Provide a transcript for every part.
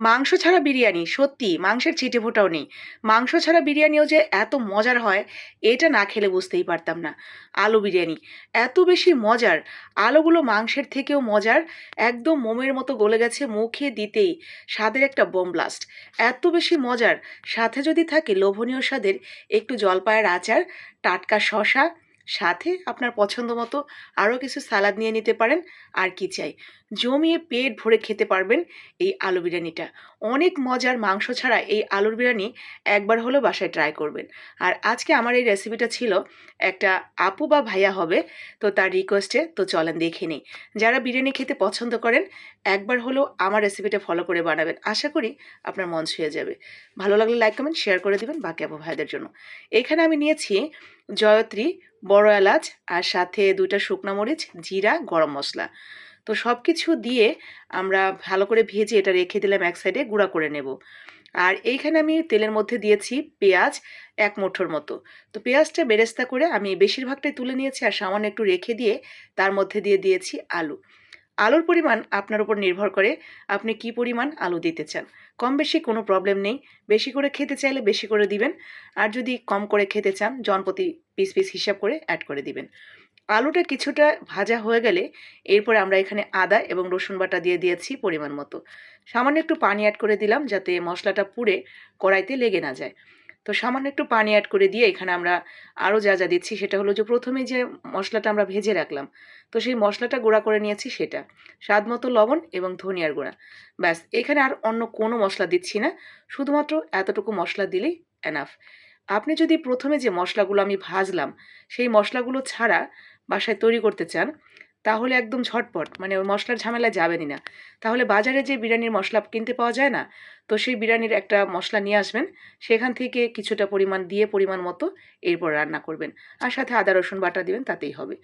মাংস ছাড়া বিরিয়ানি, সত্যি, মাংসের ছিটে ফোটাও নেই। মাংস ছাড়া বিরিয়ানিও যে এত মজার হয়, এটা না খেলে বুঝতেই পারতাম না। আলু বিরিয়ানি, এত বেশি মজার। আলুগুলো মাংসের থেকেও মজার, একদম মোমের মতো গলে গেছে মুখে দিতেই। স্বাদের একটা বোম ব্লাস্ট এত বেশি মজার। সাথে যদি থাকে লোভনীয় স্বাদের, একটু জলপায়ের আচার, টাটকা শশা সাথে আপনার পছন্দ মতো আরও কিছু সালাদ নিয়ে নিতে পারেন। আর কি চাই? জমিয়ে পেট ভরে খেতে পারবেন এই আলু বিরিয়ানিটা। অনেক মজার মাংস ছাড়া এই আলুর বিরিয়ানি একবার হলেও বাসায় ট্রাই করবেন। আর আজকে আমার এই রেসিপিটা ছিল একটা আপু বা ভাইয়া হবে, তো তার রিকোয়েস্টে তো চলেন দেখে নিই। যারা বিরিয়ানি খেতে পছন্দ করেন, একবার হলেও আমার রেসিপিটা ফলো করে বানাবেন। আশা করি আপনার মন ছুঁয়ে যাবে। ভালো লাগলে লাইক কমেন্ট শেয়ার করে দিবেন বাকি আপু ভাইদের জন্য। এখানে আমি নিয়েছি জয়ত্রী, বড় এলাচ আর সাথে দুইটা শুকনো মরিচ, জিরা, গরম মশলা। তো সব কিছু দিয়ে আমরা ভালো করে ভেজে এটা রেখে দিলাম এক সাইডে গুঁড়া করে নেব। আর এইখানে আমি তেলের মধ্যে দিয়েছি পেঁয়াজ এক মুঠোর মতো। তো পেঁয়াজটা বেরেস্তা করে আমি বেশিরভাগটাই তুলে নিয়েছি আর সামান্য একটু রেখে দিয়ে তার মধ্যে দিয়ে দিয়েছি আলু। আলুর পরিমাণ আপনার উপর নির্ভর করে আপনি কি পরিমাণ আলু দিতে চান। কম বেশি কোনো প্রবলেম নেই, বেশি করে খেতে চাইলে বেশি করে দিবেন, আর যদি কম করে খেতে চান জনপ্রতি পিস পিস হিসাব করে অ্যাড করে দিবেন। আলুটা কিছুটা ভাজা হয়ে গেলে এরপরে আমরা এখানে আদা এবং রসুন বাটা দিয়ে দিয়েছি পরিমাণ মতো। সামান্য একটু পানি অ্যাড করে দিলাম যাতে মশলাটা পুড়ে কড়াইতে লেগে না যায়। তো সামান্য একটু পানি অ্যাড করে দিয়ে এখানে আমরা আরও যা যা দিচ্ছি সেটা হলো যে প্রথমে যে মশলাটা আমরা ভেজে রাখলাম, তো সেই মশলাটা গুঁড়া করে নিয়েছি সেটা। স্বাদ মতো লবণ এবং ধনিয়ার গুঁড়া। ব্যাস, এখানে আর অন্য কোনো মশলা দিচ্ছি না, শুধুমাত্র এতটুকু মশলা দিলেই এনাফ আপনি যদি প্রথমে যে মশলাগুলো আমি ভাজলাম, সেই মশলাগুলো ছাড়া বাসায় তৈরি করতে চান তাহলে একদম ঝটপট মানে ওই মশলার ঝামেলা যাবেনই না। তাহলে বাজারে যে বিরিয়ানির মশলা কিনতে পাওয়া যায় না, তো সেই বিরিয়ানির একটা মশলা নিয়ে আসবেন, সেখান থেকে কিছুটা পরিমাণ দিয়ে পরিমাণ মতো এরপর রান্না করবেন। আর সাথে আদা, রসুন বাটা দিবেন, তাতেই হবে।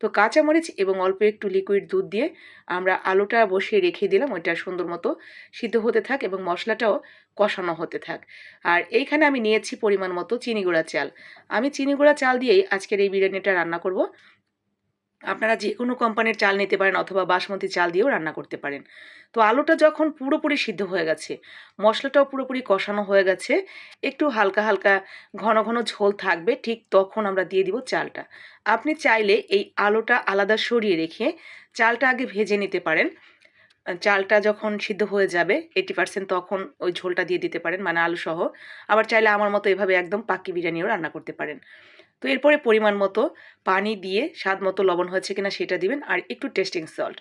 তো কাঁচামরিচ এবং অল্প একটু লিকুইড দুধ দিয়ে আমরা আলুটা বসিয়ে রেখে দিলাম, ওইটা সুন্দর মতো সিদ্ধ হতে থাক এবং মশলাটাও কষানো হতে থাক। আর এইখানে আমি নিয়েছি পরিমাণ মতো চিনি গুঁড়া চাল। আমি চিনি গুঁড়া চাল দিয়েই আজকের এই বিরিয়ানিটা রান্না করব। আপনারা যে কোনো কোম্পানির চাল নিতে পারেন অথবা বাসমতি চাল দিয়েও রান্না করতে পারেন। তো আলুটা যখন পুরোপুরি সিদ্ধ হয়ে গেছে, মশলাটাও পুরোপুরি কষানো হয়ে গেছে, একটু হালকা হালকা ঘন ঘন ঝোল থাকবে, ঠিক তখন আমরা দিয়ে দিব চালটা। আপনি চাইলে এই আলুটা আলাদা সরিয়ে রেখে চালটা আগে ভেজে নিতে পারেন। চালটা যখন সিদ্ধ হয়ে যাবে এইটি পার্সেন্ট তখন ওই ঝোলটা দিয়ে দিতে পারেন মানে আলু সহ আবার চাইলে আমার মতো এভাবে একদম পাক্কি বিরিয়ানিও রান্না করতে পারেন। তো এরপরে পরিমাণ মতো পানি দিয়ে স্বাদ মতো লবণ হয়েছে কিনা সেটা দিবেন আর একটু টেস্টিং সল্ট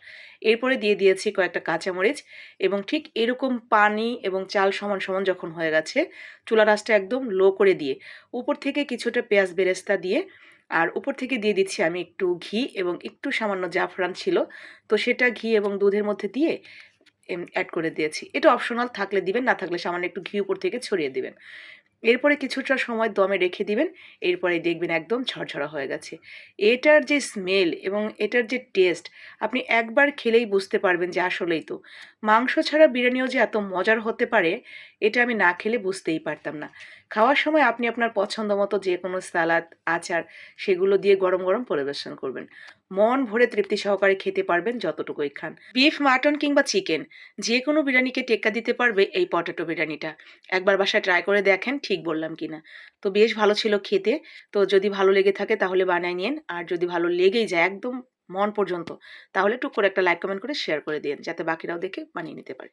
এরপরে দিয়ে দিয়েছি কয়েকটা কাঁচামরিচ এবং ঠিক এরকম পানি এবং চাল সমান সমান যখন হয়ে গেছে চুলা রাসটা একদম লো করে দিয়ে উপর থেকে কিছুটা পেঁয়াজ বেরেস্তা দিয়ে আর উপর থেকে দিয়ে দিচ্ছি আমি একটু ঘি এবং একটু সামান্য জাফরান ছিল, তো সেটা ঘি এবং দুধের মধ্যে দিয়ে অ্যাড করে দিয়েছি। এটা অপশনাল থাকলে দিবেন, না থাকলে সামান্য একটু ঘি উপর থেকে ছড়িয়ে দিবেন। এরপরে কিছুটা সময় দমে রেখে দিবেন, এরপরে দেখবেন একদম ঝরঝরা হয়ে গেছে। এটার যে স্মেল এবং এটার যে টেস্ট আপনি একবার খেলেই বুঝতে পারবেন যে আসলেই তো। মাংস ছাড়া বিরিয়ানিও যে এত মজার হতে পারে, এটা আমি না খেলে বুঝতেই পারতাম না। খাওয়ার সময় আপনি আপনার পছন্দ মতো যে কোনো সালাদ, আচার সেগুলো দিয়ে গরম গরম পরিবেশন করবেন। মন ভরে তৃপ্তি সহকারে খেতে পারবেন যতটুকুই খান। বিফ, মাটন কিংবা চিকেন যে কোনো বিরিয়ানিকে টেক্কা দিতে পারবে এই পটেটো বিরিয়ানিটা। একবার বাসায় ট্রাই করে দেখেন ঠিক বললাম কি না তো বেশ ভালো ছিল খেতে। তো যদি ভালো লেগে থাকে তাহলে বানাই নিন। আর যদি ভালো লেগেই যায় একদম মন পর্যন্ত, তাহলে টুক করে একটা লাইক কমেন্ট করে শেয়ার করে দিন, যাতে বাকিরাও দেখে বানিয়ে নিতে পারে।